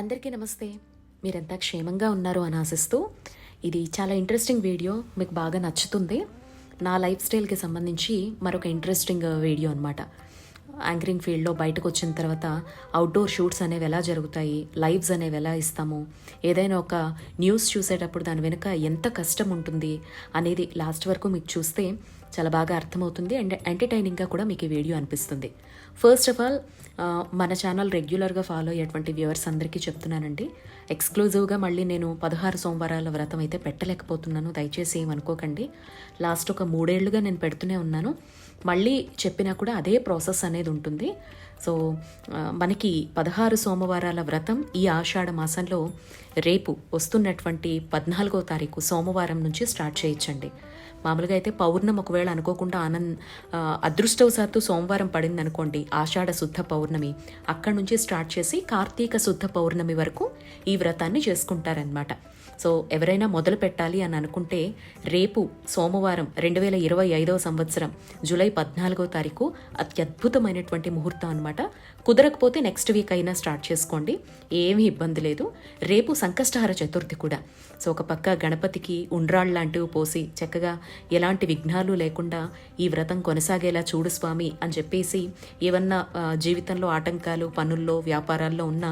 అందరికీ నమస్తే. మీరంతా క్షేమంగా ఉన్నారు అని ఆశిస్తూ ఇది చాలా ఇంట్రెస్టింగ్ వీడియో మీకు బాగా నచ్చుతుంది. నా లైఫ్ స్టైల్కి సంబంధించి మరొక ఇంట్రెస్టింగ్ వీడియో అనమాట యాంకరింగ్ ఫీల్డ్లో బయటకు వచ్చిన తర్వాత అవుట్డోర్ షూట్స్ అనేవి ఎలా జరుగుతాయి లైవ్స్ అనేవి ఎలా ఇస్తాము ఏదైనా ఒక న్యూస్ చూసేటప్పుడు దాని వెనుక ఎంత కష్టం ఉంటుంది అనేది లాస్ట్ వరకు మీకు చూస్తే చాలా బాగా అర్థమవుతుంది అండ్ ఎంటర్టైనింగ్గా కూడా మీకు ఈ వీడియో అనిపిస్తుంది. ఫస్ట్ ఆఫ్ ఆల్ మన ఛానల్ రెగ్యులర్గా ఫాలో అయ్యేటువంటి వ్యూవర్స్ అందరికీ చెప్తున్నానండి. ఎక్స్క్లూజివ్గా మళ్ళీ నేను పదహారు సోమవారాల వ్రతం అయితే పెట్టలేకపోతున్నాను. దయచేసి ఏమనుకోకండి లాస్ట్ ఒక మూడేళ్ళుగా నేను పెడుతూనే ఉన్నాను. మళ్ళీ చెప్పినా కూడా అదే ప్రాసెస్ అనేది ఉంటుంది. సో మనకి పదహారు సోమవారాల వ్రతం ఈ ఆషాఢ మాసంలో రేపు వస్తున్నటువంటి పద్నాలుగో తారీఖు సోమవారం నుంచి స్టార్ట్ చేయించండి మామూలుగా అయితే పౌర్ణం ఒకవేళ అనుకోకుండా ఆనంద్ అదృష్టవశాత్తు సోమవారం పడింది అనుకోండి ఆషాఢ శుద్ధ పౌర్ణమి. అక్కడి నుంచి స్టార్ట్ చేసి కార్తీక శుద్ధ పౌర్ణమి వరకు ఈ వ్రతాన్ని చేసుకుంటారనమాట సో ఎవరైనా మొదలు పెట్టాలి అని అనుకుంటే రేపు సోమవారం రెండు వేల ఇరవై ఐదవ సంవత్సరం జూలై పద్నాలుగో తారీఖు అత్యద్భుతమైనటువంటి ముహూర్తం అనమాట కుదరకపోతే నెక్స్ట్ వీక్ అయినా స్టార్ట్ చేసుకోండి. ఏమీ ఇబ్బంది లేదు. రేపు సంకష్టహార చతుర్థి కూడా. సో ఒక పక్క గణపతికి ఉండ్రాళ్ళు లాంటివి పోసి చక్కగా ఎలాంటి విఘ్నాలు లేకుండా ఈ వ్రతం కొనసాగేలా చూడు స్వామి అని చెప్పేసి ఏమన్నా జీవితంలో ఆటంకాలు పనుల్లో వ్యాపారాల్లో ఉన్న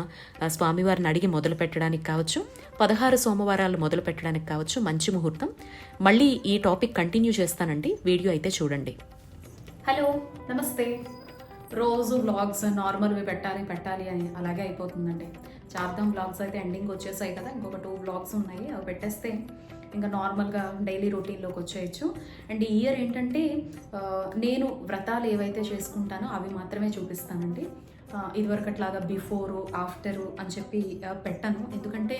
స్వామివారిని అడిగి మొదలు పెట్టడానికి కావచ్చు పదహారు సోమవారాలు మొదలు పెట్టడానికి కావచ్చు మంచి ముహూర్తం. మళ్ళీ ఈ టాపిక్ కంటిన్యూ చేస్తానండి. వీడియో అయితే చూడండి. హలో నమస్తే. రోజు వ్లాగ్స్ నార్మల్వి పెట్టాలి పెట్టాలి అని అలాగే అయిపోతుందండి. చార్దాం వ్లాగ్స్ అయితే ఎండింగ్ వచ్చేసాయి కదా ఇంకొక టూ వ్లాగ్స్ ఉన్నాయి అవి పెట్టేస్తే ఇంకా నార్మల్గా డైలీ రొటీన్లోకి వచ్చేయచ్చు. అండ్ ఈ ఇయర్ ఏంటంటే నేను వ్రతాలు ఏవైతే చేసుకుంటానో అవి మాత్రమే చూపిస్తానండి. ఇదివరకట్లాగా బిఫోరు ఆఫ్టరు అని చెప్పి పెట్టాను. ఎందుకంటే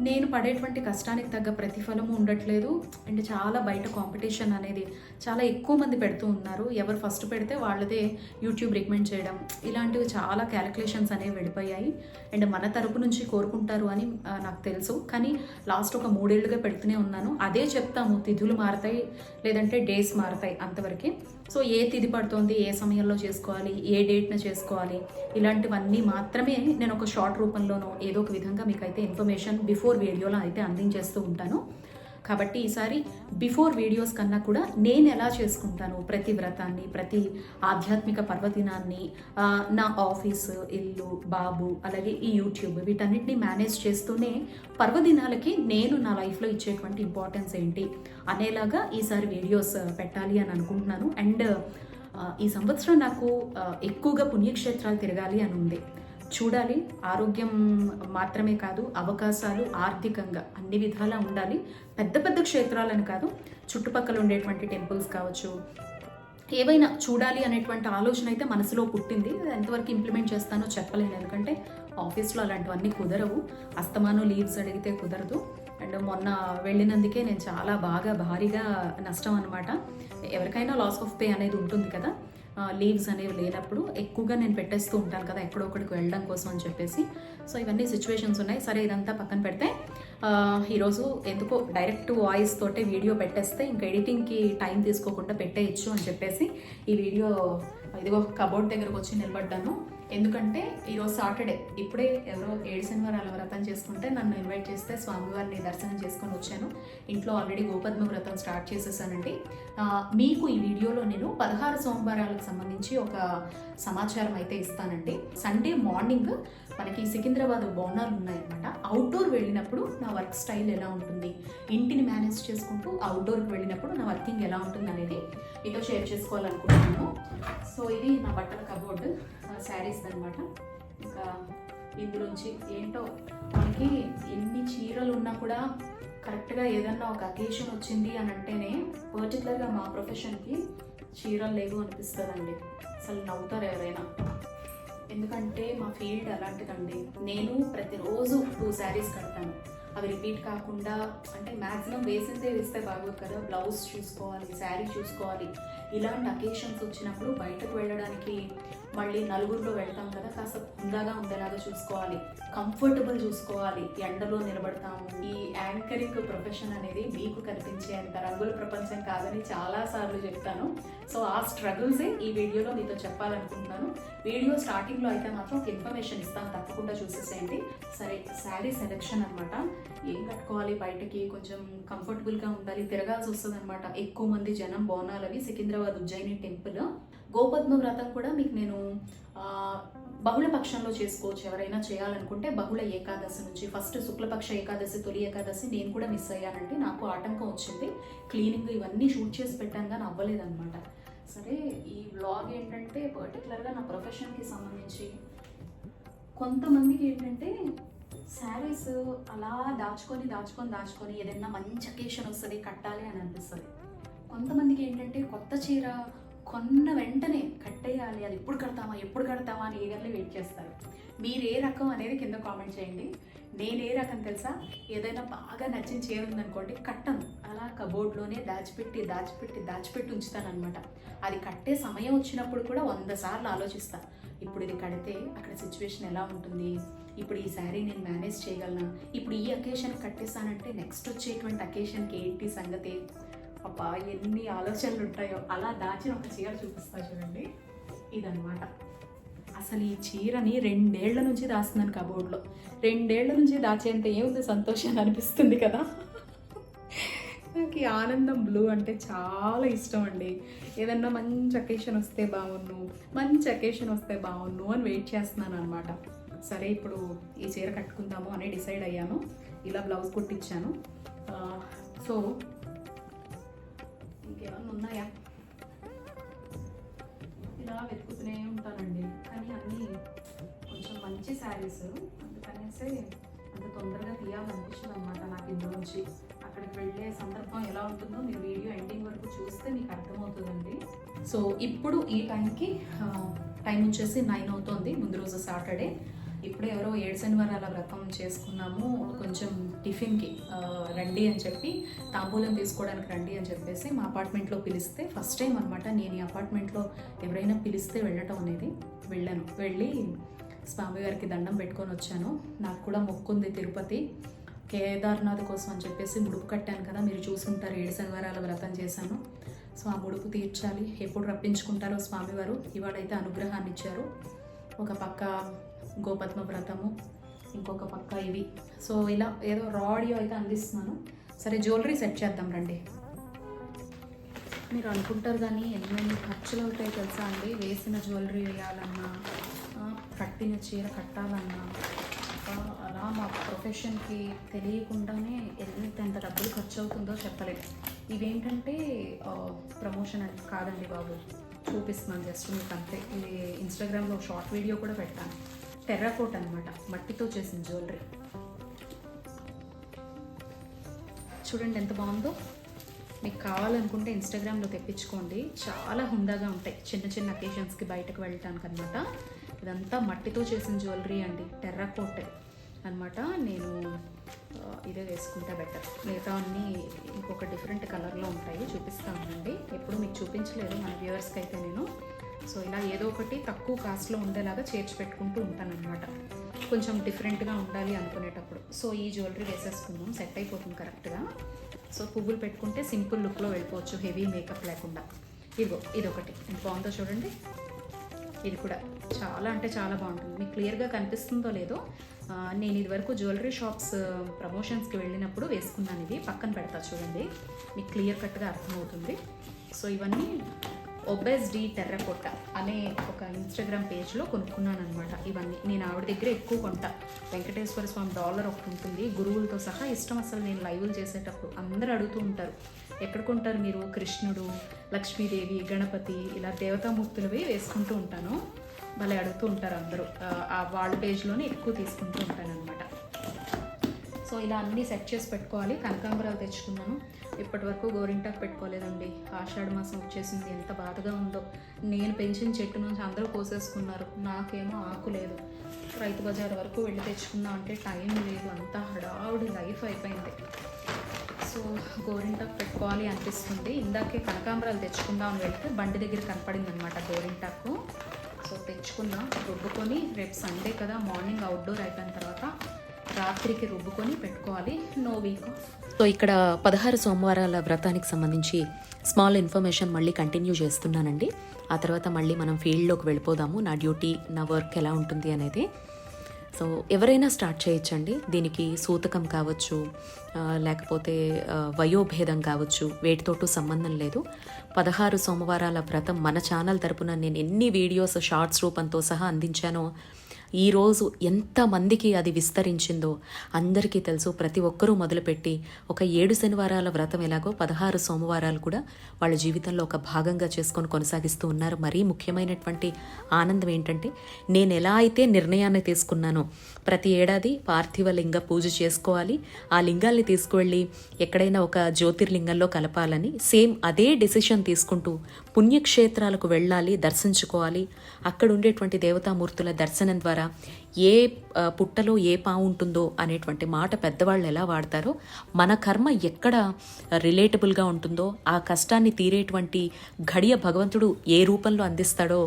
నేను పడేటువంటి కష్టానికి తగ్గ ప్రతిఫలము ఉండట్లేదు. అండ్ చాలా బయట కాంపిటీషన్ అనేది చాలా ఎక్కువ మంది పెడుతూ ఉన్నారు. ఎవరు ఫస్ట్ పెడితే వాళ్ళదే యూట్యూబ్ రికమెండ్ చేయడం. ఇలాంటివి చాలా క్యాలిక్యులేషన్స్ అనేవి వెళ్ళిపోయాయి. అండ్ మన తరపు నుంచి కోరుకుంటారు అని నాకు తెలుసు. కానీ లాస్ట్ ఒక మూడేళ్ళుగా పెడుతూనే ఉన్నాను. అదే చెప్తాము. తిథులు మారుతాయి లేదంటే డేస్ మారుతాయి అంతవరకే. సో ఏ తిది పడుతోంది ఏ సమయంలో చేసుకోవాలి ఏ డేట్న చేసుకోవాలి ఇలాంటివన్నీ మాత్రమే నేను ఒక షార్ట్ రూపంలోనో ఏదో ఒక విధంగా మీకు అయితే ఇన్ఫర్మేషన్ బిఫోర్ వీడియోలో అయితే అందించేస్తూ ఉంటాను. కాబట్టి ఈసారి బిఫోర్ వీడియోస్ కన్నా కూడా నేను ఎలా చేసుకుంటాను ప్రతి వ్రతాన్ని ప్రతి ఆధ్యాత్మిక పర్వదినాన్ని నా ఆఫీస్ ఇల్లు బాబు అలాగే ఈ యూట్యూబ్ వీటన్నిటిని మేనేజ్ చేస్తూనే పర్వదినాలకి నేను నా లైఫ్లో ఇచ్చేటువంటి ఇంపార్టెన్స్ ఏంటి అనేలాగా ఈసారి వీడియోస్ పెట్టాలి అని అనుకుంటున్నాను. అండ్ ఈ సంవత్సరం నాకు ఎక్కువగా పుణ్యక్షేత్రాలు తిరగాలి అని ఉంది. చూడాలి. ఆరోగ్యం మాత్రమే కాదు అవకాశాలు ఆర్థికంగా అన్ని విధాలా ఉండాలి. పెద్ద పెద్ద క్షేత్రాలని కాదు చుట్టుపక్కల ఉండేటువంటి టెంపుల్స్ కావచ్చు. ఏవైనా చూడాలి అనేటువంటి ఆలోచన అయితే మనసులో పుట్టింది. ఎంతవరకు ఇంప్లిమెంట్ చేస్తానో చెప్పలేను. ఎందుకంటే ఆఫీస్లో అలాంటివన్నీ కుదరవు. అస్తమానం లీవ్స్ అడిగితే కుదరదు. అండ్ మొన్న వెళ్ళినందుకే నేను చాలా బాగా భారీగా నష్టం అనమాట ఎవరికైనా లాస్ ఆఫ్ పే అనేది ఉంటుంది కదా. లీవ్స్ అనేవి లేనప్పుడు ఎక్కువగా నేను పెట్టేస్తూ ఉంటాను కదా ఎక్కడొక్కడికి వెళ్ళడం కోసం అని చెప్పేసి. సో ఇవన్నీ సిచ్యువేషన్స్ ఉన్నాయి. సరే ఇదంతా పక్కన పెడితే ఈరోజు ఎందుకో డైరెక్ట్ వాయిస్ తోటే వీడియో పెట్టేస్తే ఇంకా ఎడిటింగ్కి టైం తీసుకోకుండా పెట్టేయచ్చు అని చెప్పేసి ఈ వీడియో ఇదిగో కబోర్డ్ దగ్గరకు వచ్చి నిలబడ్డాను. ఎందుకంటే ఈరోజు సాటర్డే. ఇప్పుడే ఎవరో ఏడు శనివారాల వ్రతం చేసుకుంటే నన్ను ఇన్వైట్ చేస్తే స్వామివారిని దర్శనం చేసుకొని వచ్చాను. ఇంట్లో ఆల్రెడీ గోపద్మ వ్రతం స్టార్ట్ చేసేసానండి. మీకు ఈ వీడియోలో నేను పదహారు సోమవారాలకు సంబంధించి ఒక సమాచారం అయితే ఇస్తానండి. సండే మార్నింగ్ మనకి సికింద్రాబాద్ బోనాలు ఉన్నాయన్నమాట. అవుట్డోర్ వెళ్ళినప్పుడు నా వర్క్ స్టైల్ ఎలా ఉంటుంది? ఇంటిని మేనేజ్ చేసుకుంటూ అవుట్డోర్కి వెళ్ళినప్పుడు నా వర్కింగ్ ఎలా ఉంటుంది అనేది మీతో షేర్ చేసుకోవాలనుకుంటున్నాను. సో ఇది నా బట్టల కబోర్డ్. శారీస్ అనమాట ఇంకా ఇందులోంచి ఏంటో మనకి ఎన్ని చీరలు ఉన్నా కూడా కరెక్ట్గా ఏదన్నా ఒక అకేషన్ వచ్చింది అని అంటేనే పర్టికులర్గా మా ప్రొఫెషన్కి చీరలు లేవు అనిపిస్తుందండి. అసలు నవ్వుతారు ఎవరైనా. ఎందుకంటే మా ఫీల్డ్ అలాంటిదండి. నేను ప్రతిరోజు టూ శారీస్ కడతాను. అవి రిపీట్ కాకుండా అంటే మ్యాక్సిమం వేసిందే వేస్తే బాగోదు కదా. బ్లౌజ్ చూసుకోవాలి శారీ చూసుకోవాలి. ఇలాంటి అకేషన్స్ వచ్చినప్పుడు బయటకు వెళ్ళడానికి మళ్ళీ నలుగురిలో వెళ్తాం కదా కాస్త హుందాగా ఉండేలాగా చూసుకోవాలి. కంఫర్టబుల్ చూసుకోవాలి. ఎండలో నిలబడతాము. ఈ యాంకరింగ్ ప్రొఫెషన్ అనేది మీకు కనిపించే అంత రంగుల ప్రపంచం కాదని చాలా సార్లు చెప్తాను. సో ఆ స్ట్రగుల్సే ఈ వీడియోలో మీతో చెప్పాలనుకుంటున్నాను. వీడియో స్టార్టింగ్లో అయితే మాత్రం ఒక ఇన్ఫర్మేషన్ ఇస్తాను. తప్పకుండా చూసేసేయండి. సరే శారీ సెలెక్షన్ అనమాట ఏం కట్టుకోవాలి బయటకి? కొంచెం కంఫర్టబుల్గా ఉండాలి. తిరగాల్సి వస్తుంది అనమాట ఎక్కువ మంది జనం బోనాలు అవి సికింద్రాబాద్ ఉజ్జయిని టెంపుల్ గోపద్మ వ్రతం కూడా మీకు నేను బహుళ పక్షంలో చేసుకోవచ్చు. ఎవరైనా చేయాలనుకుంటే బహుళ ఏకాదశి నుంచి ఫస్ట్ శుక్లపక్ష ఏకాదశి తొలి ఏకాదశి నేను కూడా మిస్ అయ్యానంటే నాకు ఆటంకం వచ్చింది. క్లీనింగ్ ఇవన్నీ షూట్ చేసి పెట్టాను కానీ అవ్వలేదన్నమాట. సరే ఈ వ్లాగ్ ఏంటంటే పర్టికులర్గా నా ప్రొఫెషన్కి సంబంధించి. కొంతమందికి ఏంటంటే శారీస్ అలా దాచుకొని దాచుకొని దాచుకొని ఏదైనా మంచి అకేషన్ వస్తుంది కట్టాలి అని అనిపిస్తుంది. కొంతమందికి ఏంటంటే కొత్త చీర కొన్న వెంటనే కట్టేయాలి అది ఎప్పుడు కడతామా ఎప్పుడు కడతామా అని ఈగర్లీ వెయిట్ చేస్తారు. మీరు ఏ రకం అనేది కింద కామెంట్ చేయండి. నేను ఏ రకం తెలుసా? ఏదైనా బాగా నచ్చిన చీర ఉందనుకోండి కట్టను. అలా కబోర్డ్లోనే దాచిపెట్టి దాచిపెట్టి దాచిపెట్టి ఉంచుతాను అనమాట అది కట్టే సమయం వచ్చినప్పుడు కూడా వంద సార్లు ఆలోచిస్తాను ఇప్పుడు ఇది కడితే అక్కడ సిచ్యువేషన్ ఎలా ఉంటుంది? ఇప్పుడు ఈ శారీ నేను మేనేజ్ చేయగలనా? ఇప్పుడు ఈ అకేషన్ కట్టేస్తానంటే నెక్స్ట్ వచ్చేటువంటి అకేషన్కి ఏంటి సంగతి? అబ్బా ఎన్ని ఆలోచనలు ఉంటాయో అలా దాచిన ఒక చీర చూపిస్తా చూడండి. ఇదనమాట అసలు ఈ చీరని రెండేళ్ళ నుంచి దాస్తున్నాను కబోర్డ్లో. రెండేళ్ళ నుంచి దాచేంత ఏముంది సంతోషాన్ని అనిపిస్తుంది కదా? నాకు ఈ ఆనందం బ్లూ అంటే చాలా ఇష్టం అండి. ఏదన్నా మంచి అకేషన్ వస్తే బాగున్ను మంచి అకేషన్ వస్తే బాగున్ను అని వెయిట్ చేస్తున్నాను అనమాట సరే ఇప్పుడు ఈ చీర కట్టుకుందాము అని డిసైడ్ అయ్యాను. ఇలా బ్లౌజ్ కుట్టించాను. సో ఇంకేమన్నా ఉన్నాయా? ఇలా వెతుకుతూనే ఉంటానండి. కానీ అన్నీ కొంచెం మంచి శారీస్. అందుకనేసి అంత తొందరగా తీయాలనిపించింది అనమాట నాకు ఇందులోంచి. అక్కడికి వెళ్ళే సందర్భం ఎలా ఉంటుందో మీరు వీడియో ఎండింగ్ వరకు చూస్తే మీకు అర్థమవుతుందండి. సో ఇప్పుడు ఈ టైంకి టైం వచ్చేసి నైన్ అవుతుంది. ముందు రోజు సాటర్డే. ఇప్పుడే ఎవరో ఏడు శనివారాల వ్రతం చేసుకున్నాము కొంచెం టిఫిన్కి రండి అని చెప్పి తాంబూలం తీసుకోవడానికి రండి అని చెప్పేసి మా అపార్ట్మెంట్లో పిలిస్తే ఫస్ట్ టైం అనమాట నేను ఈ అపార్ట్మెంట్లో ఎవరైనా పిలిస్తే వెళ్ళటం అనేది వెళ్ళాను. వెళ్ళి స్వామివారికి దండం పెట్టుకొని వచ్చాను. నాకు కూడా మొక్కుంది తిరుపతి. కేదార్నాథ్ కోసం అని చెప్పేసి ముడుపు కట్టాను కదా మీరు చూసుంటారు ఏడు శనివారాల వ్రతం చేశాను. సో ఆ ముడుపు తీర్చాలి. ఎప్పుడు రప్పించుకుంటారో స్వామివారు ఇవాడైతే అనుగ్రహాన్ని ఇచ్చారు. ఒక పక్క గోపద్మ వ్రతము ఇంకొక పక్క ఇవి. సో ఇలా ఏదో రా ఆడియో అయితే అందిస్తున్నాను. సరే జ్యువెలరీ సెట్ చేద్దాం రండి. మీరు అనుకుంటారు కానీ ఎన్నెన్ని ఖర్చులు అవుతాయి తెలుసా అండి? వేసిన జ్యువెలరీ వేయాలన్నా కట్టిన చీర కట్టాలన్నా అలా మా ప్రొఫెషన్కి తెలియకుండానే ఎంత ఎంత డబ్బులు ఖర్చు అవుతుందో చెప్పలేదు ఇవేంటంటే ప్రమోషన్ అంటే కాదండి బాబు. చూపిస్తున్నాను జస్ట్ మీకు అంతే ఇది ఇన్స్టాగ్రామ్లో షార్ట్ వీడియో కూడా పెట్టాను. టెర్రాకోట్ అనమాట మట్టితో చేసిన జ్యువెలరీ. చూడండి ఎంత బాగుందో. మీకు కావాలనుకుంటే ఇన్స్టాగ్రామ్లో తెప్పించుకోండి. చాలా హుందాగా ఉంటాయి. చిన్న చిన్న అకేషన్స్కి బయటకు వెళ్ళటానికి అనమాట ఇదంతా మట్టితో చేసిన జ్యువెలరీ అండి. టెర్రాకోట్ అనమాట నేను ఇదే వేసుకుంటే బెటర్. మిగతా అన్నీ ఇంకొక డిఫరెంట్ కలర్లో ఉంటాయి. చూపిస్తానండి ఎప్పుడు మీకు చూపించలేదు మన వ్యూవర్స్కి అయితే నేను. సో ఇలా ఏదో ఒకటి తక్కువ కాస్ట్లో ఉండేలాగా చేర్చి పెట్టుకుంటూ ఉంటానన్నమాట. కొంచెం డిఫరెంట్గా ఉండాలి అనుకునేటప్పుడు. సో ఈ జ్యువెలరీ వేసేసుకుందాం సెట్ అయిపోతుంది కరెక్ట్గా. సో పువ్వులు పెట్టుకుంటే సింపుల్ లుక్లో వెళ్ళిపోవచ్చు హెవీ మేకప్ లేకుండా. ఇదిగో ఇదొకటి. ఎంత బాగుందో చూడండి. ఇది కూడా చాలా అంటే చాలా బాగుంటుంది. మీకు క్లియర్గా కనిపిస్తుందో లేదో నేను ఇదివరకు జ్యువెలరీ షాప్స్ ప్రమోషన్స్కి వెళ్ళినప్పుడు వేసుకున్నాను ఇది పక్కన పెడతా చూడండి. మీకు క్లియర్ కట్గా అర్థమవుతుంది. సో ఇవన్నీ ఒబెస్ డి టెర్రకోట అనే ఒక ఇన్స్టాగ్రామ్ పేజ్లో కొనుక్కున్నాను అనమాట ఇవన్నీ నేను ఆవిడ దగ్గర ఎక్కువ కొంటా. వెంకటేశ్వర స్వామి డాలర్ ఒకటి ఉంటుంది. గురువులతో సహా ఇష్టం అసలు నేను లైవ్లు చేసేటప్పుడు అందరూ అడుగుతూ ఉంటారు. ఎక్కడ కొంటారు మీరు? కృష్ణుడు లక్ష్మీదేవి గణపతి ఇలా దేవతామూర్తులవి వేసుకుంటూ ఉంటాను. భలే అడుగుతూ ఉంటారు అందరూ. ఆ, వాళ్ళ పేజ్లోనే ఎక్కువ తీసుకుంటూ ఉంటాను అనమాట సో ఇలా అన్నీ సెట్ చేసి పెట్టుకోవాలి. కనకాంబరాలు తెచ్చుకున్నాను. ఇప్పటి వరకు గోరింటాకు పెట్టుకోలేదండి. ఆషాఢ మాసం వచ్చేసింది. ఎంత బాధగా ఉందో. నేను పెంచిన చెట్టు నుంచి అందరూ కోసేసుకున్నారు. నాకేమో ఆకు లేదు. రైతు బజార్ వరకు వెళ్ళి తెచ్చుకుందాం అంటే టైం లేదు. అంతా హడావుడి లైఫ్ అయిపోయింది. సో గోరింటాకు పెట్టుకోవాలి అనిపిస్తుంది. ఇందాకే కనకాంబరాలు తెచ్చుకుందాం అని వెళ్తే బండి దగ్గర కనపడింది అనమాట గోరింటాకు. సో తెచ్చుకున్నా. రుబ్బుకొని రేపు సండే కదా మార్నింగ్ అవుట్డోర్ అయిపోయిన తర్వాత రాత్రికి రుబ్బుకొని పెట్టుకోవాలి. నో వీక్ సో ఇక్కడ పదహారు సోమవారాల వ్రతానికి సంబంధించి స్మాల్ ఇన్ఫర్మేషన్ మళ్ళీ కంటిన్యూ చేస్తున్నానండి. ఆ తర్వాత మళ్ళీ మనం ఫీల్డ్లోకి వెళ్ళిపోదాము. నా డ్యూటీ నా వర్క్ ఎలా ఉంటుంది అనేది. సో ఎవరైనా స్టార్ట్ చేయొచ్చండి. దీనికి సూతకం కావచ్చు లేకపోతే వయోభేదం కావచ్చు వేటితోటూ సంబంధం లేదు. పదహారు సోమవారాల వ్రతం మన ఛానల్ తరపున నేను ఎన్ని వీడియోస్ షార్ట్స్ రూపంతో సహా అందించానో ఈరోజు ఎంతమందికి అది విస్తరించిందో అందరికీ తెలుసు. ప్రతి ఒక్కరూ మొదలుపెట్టి ఒక ఏడు శనివారాల వ్రతం ఎలాగో పదహారు సోమవారాలు కూడా వాళ్ళ జీవితంలో ఒక భాగంగా చేసుకొని కొనసాగిస్తూ ఉన్నారు. మరీ ముఖ్యమైనటువంటి ఆనందం ఏంటంటే నేను ఎలా అయితే నిర్ణయాన్ని తీసుకున్నానో ప్రతి ఏడాది పార్థివ లింగ పూజ చేసుకోవాలి. ఆ లింగాల్ని తీసుకువెళ్ళి ఎక్కడైనా ఒక జ్యోతిర్లింగంలో కలపాలని సేమ్ అదే డెసిషన్ తీసుకుంటూ పుణ్యక్షేత్రాలకు వెళ్ళాలి దర్శించుకోవాలి. అక్కడ ఉండేటువంటి దేవతామూర్తుల దర్శనం ద్వారా Guadalajara ఏ పుట్టలో ఏ పావు ఉంటుందో అనేటువంటి మాట పెద్దవాళ్ళు ఎలా వాడతారో మన కర్మ ఎక్కడ రిలేటబుల్గా ఉంటుందో ఆ కష్టాన్ని తీరేటువంటి ఘడియ భగవంతుడు ఏ రూపంలో అందిస్తాడో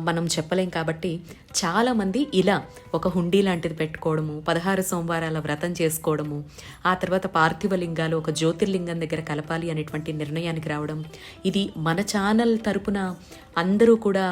మనం చెప్పలేం కాబట్టి చాలామంది ఇలా ఒక హుండీ లాంటిది పెట్టుకోవడము పదహారు సోమవారాల వ్రతం చేసుకోవడము ఆ తర్వాత పార్థివ లింగాలు ఒక జ్యోతిర్లింగం దగ్గర కలపాలి అనేటువంటి నిర్ణయానికి రావడం ఇది మన ఛానల్ తరపున అందరూ కూడా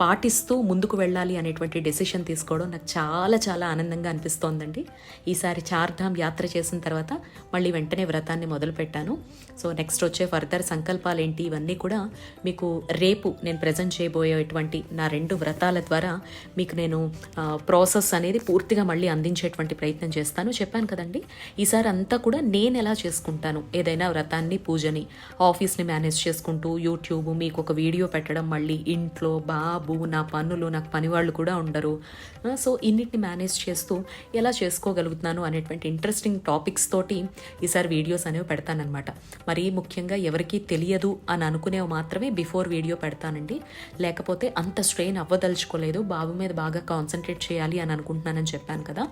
పాటిస్తూ ముందుకు వెళ్ళాలి అనేటువంటి డెసిషన్ తీసుకోవడం నాకు చాలా చాలా ఆనందంగా అనిపిస్తోందండి. ఈసారి చార్ధామ్ యాత్ర చేసిన తర్వాత మళ్ళీ వెంటనే వ్రతాన్ని మొదలుపెట్టాను. సో నెక్స్ట్ వచ్చే ఫర్దర్ సంకల్పాలు ఏంటి ఇవన్నీ కూడా మీకు రేపు నేను ప్రజెంట్ చేయబోయేటువంటి నా రెండు వ్రతాల ద్వారా మీకు నేను ప్రాసెస్ అనేది పూర్తిగా మళ్ళీ అందించేటువంటి ప్రయత్నం చేస్తాను. చెప్పాను కదండి ఈసారి అంతా కూడా నేను ఎలా చేసుకుంటాను? ఏదైనా వ్రతాన్ని పూజని ఆఫీస్ని మేనేజ్ చేసుకుంటూ యూట్యూబ్ మీకు ఒక వీడియో పెట్టడం మళ్ళీ ఇంట్లో బాబు నా పనులు నాకు పనివాళ్ళు కూడా ఉండరు. సో ఇన్నిటిని మేనేజ్ చేస్తూ ఎలా చేసుకోగలుగుతున్నాను అనేటువంటి ఇంట్రెస్టింగ్ టాపిక్స్ తోటి ఈసారి వీడియోస్ అనేవి పెడతానమాట మరీ ముఖ్యంగా ఎవరికీ తెలియదు అని అనుకునేవి మాత్రమే బిఫోర్ వీడియో పెడతానండి. లేకపోతే అంత స్ట్రెయిన్ అవ్వదలుచుకోలేదు. బాబు మీద బాగా కాన్సన్ట్రేట్ చేయాలి అని అనుకుంటున్నానని చెప్పాను కదా.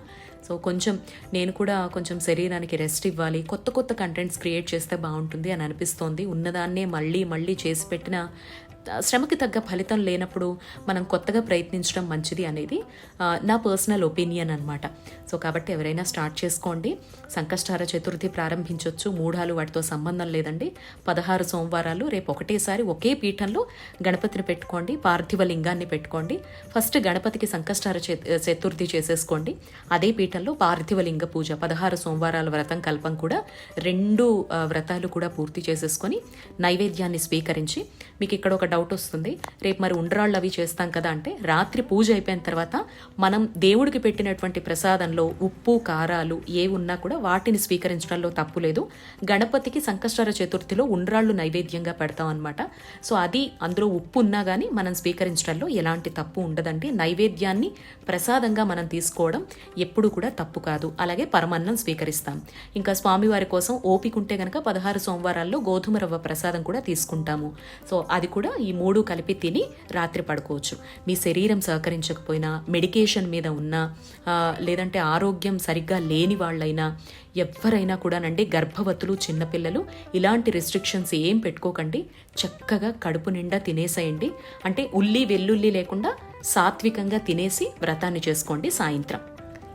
సో కొంచెం నేను కూడా కొంచెం శరీరానికి రెస్ట్ ఇవ్వాలి. కొత్త కొత్త కంటెంట్స్ క్రియేట్ చేస్తే బాగుంటుంది అని అనిపిస్తోంది. ఉన్నదాన్నే మళ్ళీ మళ్ళీ చేసి పెట్టిన శ్రమకి తగ్గ ఫలితం లేనప్పుడు మనం కొత్తగా ప్రయత్నించడం మంచిది అనేది నా పర్సనల్ ఒపీనియన్ అనమాట సో కాబట్టి ఎవరైనా స్టార్ట్ చేసుకోండి. సంకష్టార చతుర్థి ప్రారంభించవచ్చు మూఢాలు వాటితో సంబంధం లేదండి. పదహారు సోమవారాలు రేపు ఒకటేసారి ఒకే పీఠంలో గణపతిని పెట్టుకోండి. పార్థివ లింగాన్ని పెట్టుకోండి. ఫస్ట్ గణపతికి సంకష్టార చతు- చతుర్థి చేసేసుకోండి. అదే పీఠంలో పార్థివ లింగ పూజ పదహారు సోమవారాల వ్రతం కల్పం కూడా రెండు వ్రతాలు కూడా పూర్తి చేసేసుకొని నైవేద్యాన్ని స్వీకరించి మీకు ఇక్కడ ఒక డౌట్ వస్తుంది. రేపు మరి ఉండ్రాళ్ళు అవి చేస్తాం కదా అంటే రాత్రి పూజ అయిపోయిన తర్వాత మనం దేవుడికి పెట్టినటువంటి ప్రసాదంలో ఉప్పు కారాలు ఏ ఉన్నా కూడా వాటిని స్వీకరించడంలో తప్పు లేదు. గణపతికి సంకష్టర చతుర్థిలో ఉండ్రాళ్ళు నైవేద్యంగా పెడతాం అనమాట సో అది అందులో ఉప్పు ఉన్నా కానీ మనం స్వీకరించడంలో ఎలాంటి తప్పు ఉండదండి. నైవేద్యాన్ని ప్రసాదంగా మనం తీసుకోవడం ఎప్పుడు కూడా తప్పు కాదు. అలాగే పరమాన్నం స్వీకరిస్తాం. ఇంకా స్వామివారి కోసం ఓపిక ఉంటే గనక పదహారు సోమవారాల్లో గోధుమ రవ్వ ప్రసాదం కూడా తీసుకుంటాము. సో అది కూడా ఈ మూడు కలిపి తిని రాత్రి పడుకోవచ్చు. మీ శరీరం సహకరించకపోయినా మెడికేషన్ మీద ఉన్నా లేదంటే ఆరోగ్యం సరిగ్గా లేని వాళ్ళైనా ఎవరైనా కూడానండి గర్భవతులు చిన్నపిల్లలు ఇలాంటి రెస్ట్రిక్షన్స్ ఏం పెట్టుకోకండి. చక్కగా కడుపు నిండా తినేసేయండి. అంటే ఉల్లి వెల్లుల్లి లేకుండా సాత్వికంగా తినేసి వ్రతాన్ని చేసుకోండి సాయంత్రం.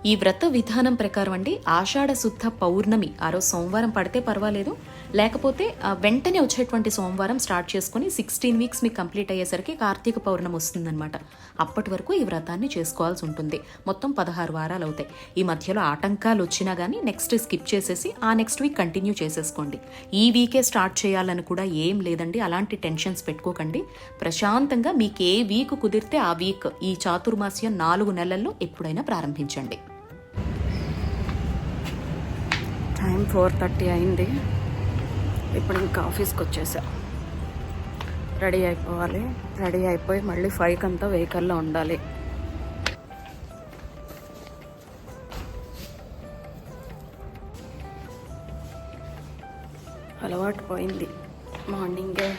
ఈ వ్రత విధానం ప్రకారం అండి ఆషాఢ శుద్ధ పౌర్ణమి. ఆరో సోమవారం పడితే పర్వాలేదు. లేకపోతే వెంటనే వచ్చేటువంటి సోమవారం స్టార్ట్ చేసుకుని సిక్స్టీన్ వీక్స్ మీకు కంప్లీట్ అయ్యేసరికి కార్తీక పౌర్ణమి వస్తుందన్నమాట. అప్పటి వరకు ఈ వ్రతాన్ని చేసుకోవాల్సి ఉంటుంది. మొత్తం పదహారు వారాలు అవుతాయి. ఈ మధ్యలో ఆటంకాలు వచ్చినా కానీ నెక్స్ట్ స్కిప్ చేసేసి ఆ నెక్స్ట్ వీక్ కంటిన్యూ చేసేసుకోండి. ఈ వీకే స్టార్ట్ చేయాలని కూడా ఏం లేదండి. అలాంటి టెన్షన్స్ పెట్టుకోకండి. ప్రశాంతంగా మీకు ఏ వీక్ కుదిరితే ఆ వీక్ ఈ చాతుర్మాస్యం నాలుగు నెలల్లో ఎప్పుడైనా ప్రారంభించండి. టైం ఫోర్ థర్టీ అయింది. ఇప్పుడు ఇంకా ఆఫీస్కి వచ్చేసా. రెడీ అయిపోవాలి. రెడీ అయిపోయి మళ్ళీ ఫైవ్కి అంతా వెహికల్లో ఉండాలి. అలవాటు పోయింది. మార్నింగే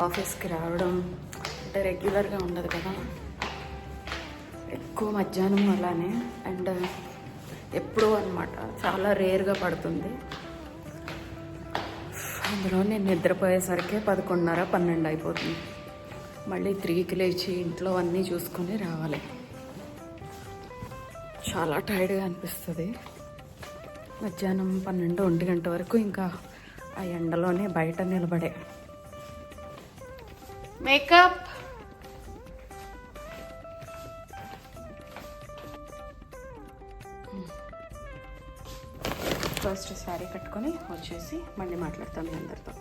ఆఫీస్కి రావడం అంటే రెగ్యులర్గా ఉండదు కదా. ఎక్కువ మధ్యాహ్నం అలానే అండ్ ఎప్పుడూ అనమాట చాలా రేర్గా పడుతుంది. అందులో నేను నిద్రపోయేసరికి పదకొండున్నర పన్నెండు అయిపోతుంది. మళ్ళీ త్రీకి లేచి ఇంట్లో అన్నీ చూసుకొని రావాలి. చాలా టైర్డ్గా అనిపిస్తుంది. మధ్యాహ్నం పన్నెండు ఒంటి గంట వరకు ఇంకా ఆ ఎండలోనే బయట నిలబడే. మేకప్! ఫస్ట్ శారీ కట్టుకొని వచ్చేసి మళ్ళీ మాట్లాడతాం మీ అందరితో.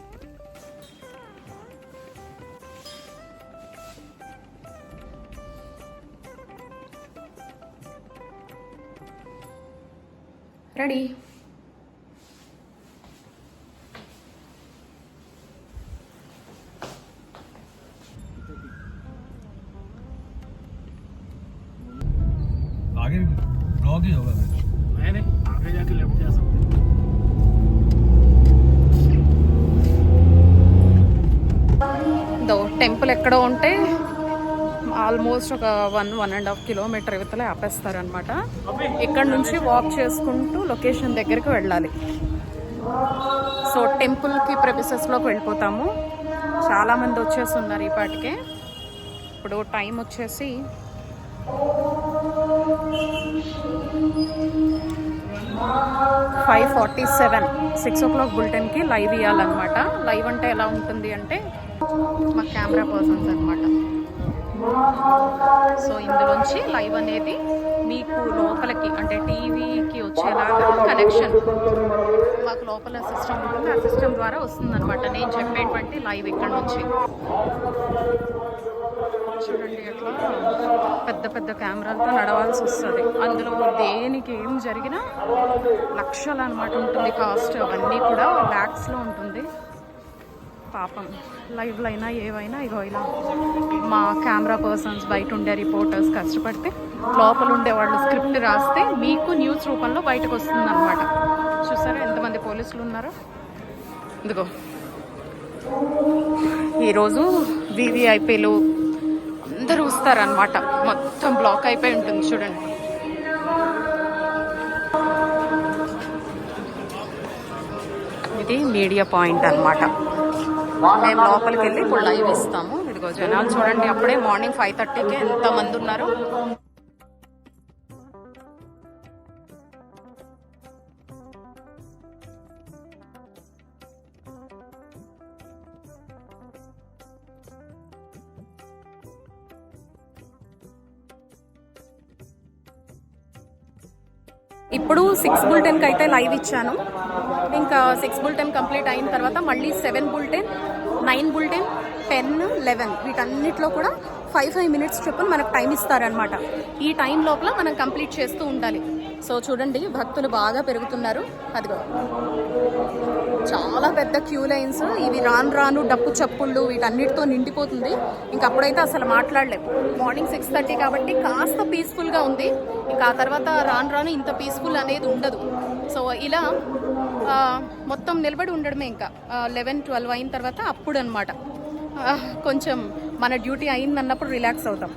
రెడీ టెంపుల్ ఎక్కడో ఉంటే ఆల్మోస్ట్ ఒక one one and half kilometre ఇవతలే ఆపేస్తారనమాట ఇక్కడ నుంచి వాక్ చేసుకుంటూ లొకేషన్ దగ్గరికి వెళ్ళాలి. సో టెంపుల్కి ప్రెమిసెస్లోకి వెళ్ళిపోతాము. చాలామంది వచ్చేసి ఉన్నారు ఈ పాటికే. ఇప్పుడు టైం వచ్చేసి five forty seven six o'clock బులెటిన్కి live ఇవ్వాలన్నమాట లైవ్ అంటే ఎలా ఉంటుంది అంటే మా కెమెరా పర్సన్స్ అనమాట సో ఇందులోంచి లైవ్ అనేది మీకు లోపలికి అంటే టీవీకి వచ్చేలాగా కనెక్షన్ మాకు లోపల సిస్టమ్ ఉంటుంది. ఆ సిస్టమ్ ద్వారా వస్తుంది అనమాట నేను చెప్పేటువంటి లైవ్ ఇక్కడ నుంచి. చూడండి అట్లా పెద్ద పెద్ద కెమెరాలతో నడవాల్సి వస్తుంది. అందులో దేనికి ఏం జరిగినా లక్షలు అనమాట ఉంటుంది. కాస్ట్ అవన్నీ కూడా ల్యాక్స్లో ఉంటుంది. పాపం. లైవ్లో అయినా ఏవైనా ఇగో ఇలా మా కెమెరా పర్సన్స్ బయట ఉండే రిపోర్టర్స్ కష్టపడితే లోపల ఉండే వాళ్ళు స్క్రిప్ట్ రాస్తే మీకు న్యూస్ రూపంలో బయటకు వస్తుంది అనమాట చూసారా ఎంతమంది పోలీసులు ఉన్నారో? ఇదిగో. ఈరోజు వివిఐపీలు అందరూ వస్తారనమాట మొత్తం బ్లాక్ అయిపోయి ఉంటుంది చూడండి. ఇది మీడియా పాయింట్ అన్నమాట. మేము లోపలికి వెళ్ళి ఇప్పుడు లైవ్ ఇస్తాము. ఇదిగో జనాలు చూడండి అప్పుడే మార్నింగ్ ఫైవ్ థర్టీకి ఎంత మంది ఉన్నారు. ఇప్పుడు సిక్స్ బుల్టెన్కి అయితే లైవ్ ఇచ్చాను. ఇంకా సిక్స్ బుల్టెన్ కంప్లీట్ అయిన తర్వాత మళ్ళీ seven bulletin nine bulletin ten eleven వీటన్నిటిలో కూడా ఫైవ్ ఫైవ్ మినిట్స్ చొప్పున మనకు టైం ఇస్తారనమాట ఈ టైం లోపల మనం కంప్లీట్ చేస్తూ ఉండాలి. సో చూడండి భక్తులు బాగా పెరుగుతున్నారు. అదిగో. చాలా పెద్ద క్యూ లైన్స్. ఇవి రాను రాను డప్పు చప్పుళ్ళు వీటన్నిటితో నిండిపోతుంది. ఇంకా అప్పుడైతే అసలు మాట్లాడలేము. మార్నింగ్ సిక్స్ థర్టీ కాబట్టి కాస్త పీస్ఫుల్గా ఉంది. ఇంకా ఆ తర్వాత రాను రాను ఇంత పీస్ఫుల్ అనేది ఉండదు. సో ఇలా మొత్తం నిలబడి ఉండడమే ఇంకా. లెవెన్ ట్వెల్వ్ అయిన తర్వాత అప్పుడు అనమాట కొంచెం మన డ్యూటీ అయిందన్నప్పుడు రిలాక్స్ అవుతాం.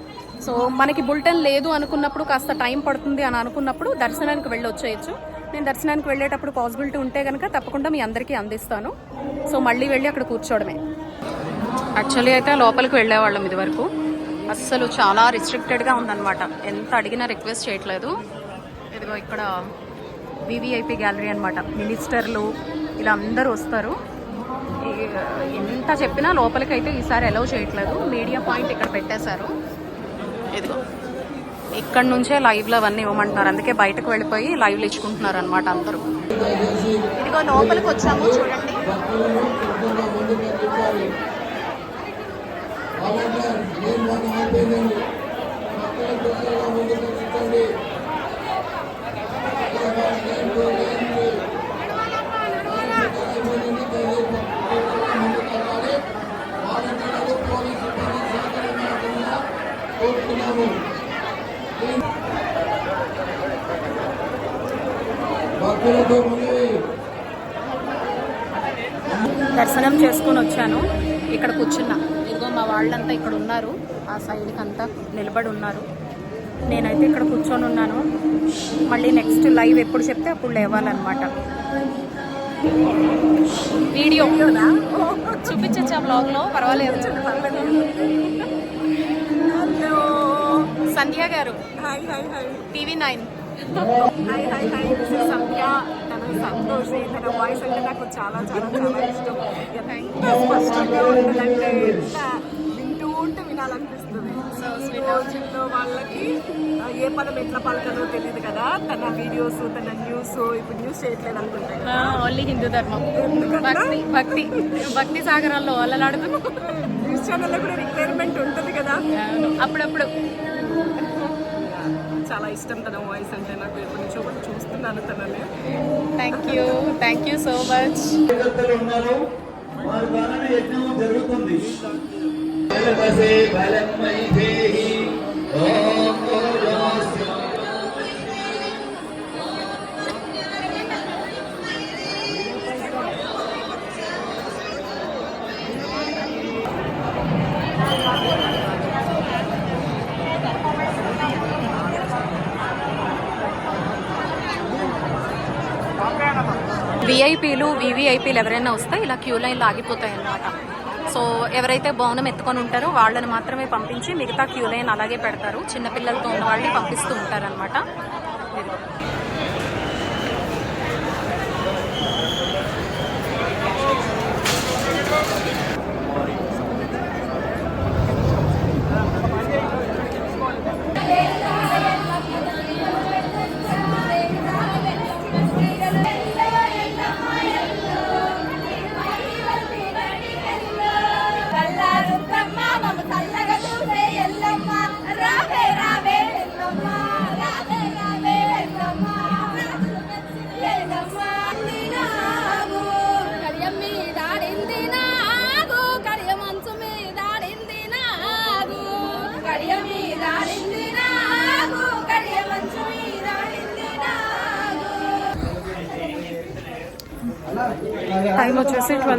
సో మనకి బులెటిన్ లేదు అనుకున్నప్పుడు కాస్త టైం పడుతుంది అని అనుకున్నప్పుడు దర్శనానికి వెళ్ళొచ్చేయచ్చు. నేను దర్శనానికి వెళ్ళేటప్పుడు పాసిబిలిటీ ఉంటే కనుక తప్పకుండా మీ అందరికీ అందిస్తాను. సో మళ్ళీ వెళ్ళి అక్కడ కూర్చోవడమే. యాక్చువల్లీ అయితే లోపలికి వెళ్ళేవాళ్ళం ఇది వరకు అస్సలు చాలా రిస్ట్రిక్టెడ్గా ఉందన్నమాట. ఎంత అడిగినా రిక్వెస్ట్ చేయట్లేదు. ఇదిగో ఇక్కడ వివిఐపి గ్యాలరీ అనమాట మినిస్టర్లు ఇలా అందరూ వస్తారు. ఎంత చెప్పినా లోపలికి అయితే ఈసారి అలౌ చేయట్లేదు. మీడియా పాయింట్ ఇక్కడ పెట్టేశారు. ఇదిగో. ఇక్కడ నుంచే లైవ్లో అవన్నీ ఇవ్వమంటున్నారు. అందుకే బయటకు వెళ్ళిపోయి లైవ్లు ఇచ్చుకుంటున్నారు అనమాట అందరూ. ఇదిగో లోపలికి వచ్చాము చూడండి. దర్శనం చేసుకొని వచ్చాను. ఇక్కడ కూర్చున్నా. ఇదిగో మా వాళ్ళంతా ఇక్కడ ఉన్నారు. ఆ సైడ్కి అంతా నిలబడి ఉన్నారు. నేనైతే ఇక్కడ కూర్చొని ఉన్నాను. మళ్ళీ నెక్స్ట్ లైవ్ ఎప్పుడు చెప్తే అప్పుడు లేవాలన్నమాట. వీడియో చూపించచ్చా బ్లాగ్లో పర్వాలేదు. Sandhya garu. TV nine. Hi hi hi this is Sandhya తన సంతోషి తన వాయిస్ అంటే నాకు చాలా చాలా చాలా ఇష్టం ఎంత స్పష్టంగా ఉంటుందంటే ఎంత వింటూ ఉంటే వినాలనిపిస్తుంది ఈ రోజుల్లో వాళ్ళకి ఏ పదం ఎట్లా పలకదో తెలియదు కదా? తన వీడియోస్ తన న్యూస్ ఇప్పుడు న్యూస్ చేయట్లేదు అనుకుంటా ఓన్లీ హిందూ ధర్మం. భక్తి భక్తి భక్తి సాగరాల్లో అల్లలాడుతూ న్యూస్ ఛానల్లో కూడా రిక్వైర్మెంట్ ఉంటుంది కదా? అప్పుడప్పుడు. చాలా ఇష్టం తన వాయిస్ అంటే నాకు ఎప్పటి నుంచో కూడా చూస్తున్నాను తనని. Thank you thank you so much జరుగుతుంది. విఐపీలు వివిఐపీలు ఎవరైనా వస్తే ఇలా క్యూ లైన్లో ఆగిపోతాయి అన్నమాట. సో ఎవరైతే భవనం ఎత్తుకొని ఉంటారో వాళ్ళని మాత్రమే పంపించి మిగతా క్యూ లైన్ అలాగే పెడతారు. చిన్నపిల్లలతో ఉన్న వాళ్ళని పంపిస్తూ ఉంటారనమాట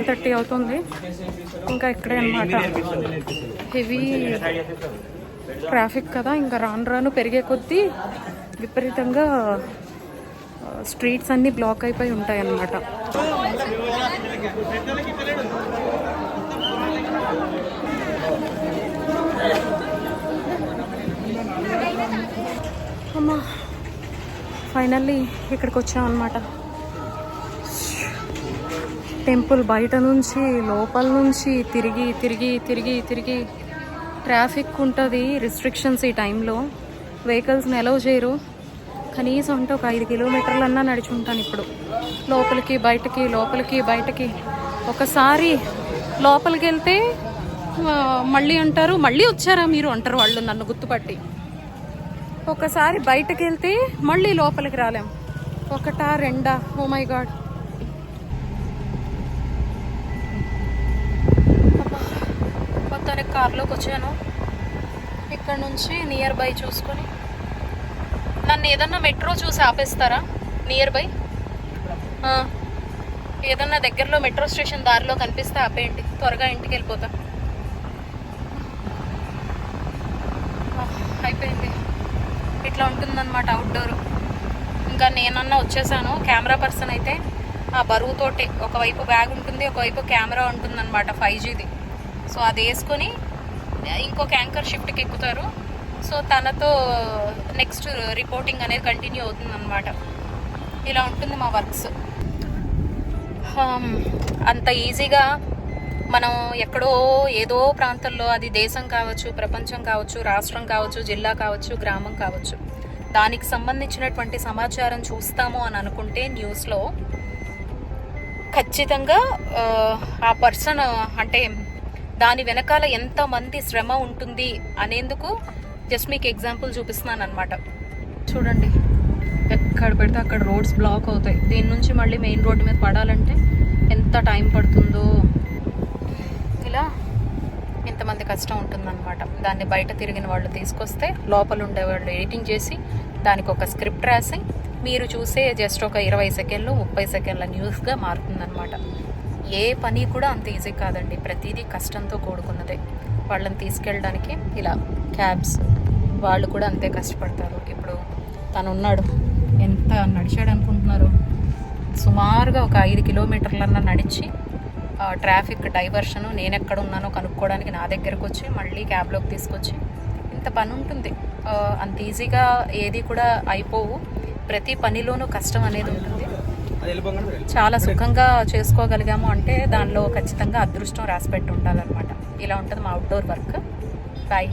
థర్టీ అవుతుంది. ఇంకా ఇక్కడే అనమాట హెవీ ట్రాఫిక్ కదా ఇంకా రాను రాను పెరిగే కొద్దీ విపరీతంగా స్ట్రీట్స్ అన్నీ బ్లాక్ అయిపోయి ఉంటాయి అన్నమాట. అమ్మా ఫైనల్లీ ఇక్కడికి వచ్చాం అనమాట టెంపుల్ బయట నుంచి లోపల నుంచి తిరిగి తిరిగి తిరిగి తిరిగి ట్రాఫిక్ ఉంటుంది రిస్ట్రిక్షన్స్ ఈ టైంలో వెహికల్స్ని అలౌ చేయరు. కనీసం అంటే ఒక ఐదు కిలోమీటర్లన్నా నడుచుంటాను ఇప్పుడు. లోపలికి బయటకి లోపలికి బయటకి. ఒకసారి లోపలికి వెళ్తే మళ్ళీ అంటారు మళ్ళీ వచ్చారా మీరు అంటారు వాళ్ళు నన్ను గుర్తుపట్టి. ఒకసారి బయటకు వెళ్తే మళ్ళీ లోపలికి రాలేం. ఒకటా రెండా? ఓ మై గాడ్ మొత్తానికి కార్లోకి వచ్చాను. ఇక్కడ నుంచి నియర్ బై చూసుకొని. నన్ను ఏదన్నా మెట్రో చూసి ఆపేస్తారా? నియర్ బై ఏదన్నా దగ్గరలో మెట్రో స్టేషన్ దారిలో కనిపిస్తే ఆపేయండి. త్వరగా ఇంటికి వెళ్ళిపోతా. అయిపోయింది. ఇట్లా ఉంటుందన్నమాట అవుట్డోర్ ఇంకా నేనన్నా వచ్చేసాను. కెమెరా పర్సన్ అయితే ఆ బరువుతోటి ఒకవైపు బ్యాగ్ ఉంటుంది ఒకవైపు కెమెరా ఉంటుందన్నమాట ఫైవ్ జీది సో అది వేసుకొని ఇంకొక యాంకర్ షిఫ్ట్కి ఎక్కుతారు. సో తనతో నెక్స్ట్ రిపోర్టింగ్ అనేది కంటిన్యూ అవుతుందన్నమాట. ఇలా ఉంటుంది మా వర్క్స్. అంత ఈజీగా మనం ఎక్కడో ఏదో ప్రాంతంలో అది దేశం కావచ్చు ప్రపంచం కావచ్చు రాష్ట్రం కావచ్చు జిల్లా కావచ్చు గ్రామం కావచ్చు దానికి సంబంధించినటువంటి సమాచారం చూస్తాము అని అనుకుంటే న్యూస్లో ఖచ్చితంగా ఆ, ఆ పర్సన్ అంటే దాని వెనకాల ఎంతమంది శ్రమ ఉంటుంది అనేందుకు జస్ట్ మీకు ఎగ్జాంపుల్ చూపిస్తున్నాను అనమాట చూడండి. ఎక్కడ పెడితే అక్కడ రోడ్స్ బ్లాక్ అవుతాయి. దీని నుంచి మళ్ళీ మెయిన్ రోడ్డు మీద పడాలంటే ఎంత టైం పడుతుందో. ఇలా ఇంతమంది కష్టం ఉంటుందన్నమాట. దాన్ని బయట తిరిగిన వాళ్ళు తీసుకొస్తే లోపల ఉండే వాళ్ళు ఎడిటింగ్ చేసి దానికి ఒక స్క్రిప్ట్ రాసి మీరు చూసే జస్ట్ ఒక ఇరవై సెకండ్లు ముప్పై సెకండ్ల న్యూస్గా మారుతుందన్నమాట. ఏ పని కూడా అంత ఈజీ కాదండి. ప్రతిదీ కష్టంతో కూడుకున్నదే. వాళ్ళని తీసుకెళ్ళడానికి ఇలా క్యాబ్స్ వాళ్ళు కూడా అంతే కష్టపడతారు. ఇప్పుడు తను ఉన్నాడు ఎంత నడిచాడు అనుకుంటున్నారు? సుమారుగా ఒక ఐదు కిలోమీటర్లన్నా నడిచి ట్రాఫిక్ డైవర్షన్ నేను ఎక్కడ ఉన్నానో కనుక్కోవడానికి నా దగ్గరకు వచ్చి మళ్ళీ క్యాబ్లోకి తీసుకొచ్చి ఇంత పని ఉంటుంది అంత ఈజీగా ఏది కూడా అయిపోవు. ప్రతి పనిలోనూ కష్టం అనేది ఉంటుంది. చాలా సుఖంగా చేసుకోగలిగాము అంటే దానిలో ఖచ్చితంగా అదృష్టం రాసిపెట్టి ఉండాలన్నమాట. ఇలా ఉంటుంది మా అవుట్డోర్ వర్క్ బాయ్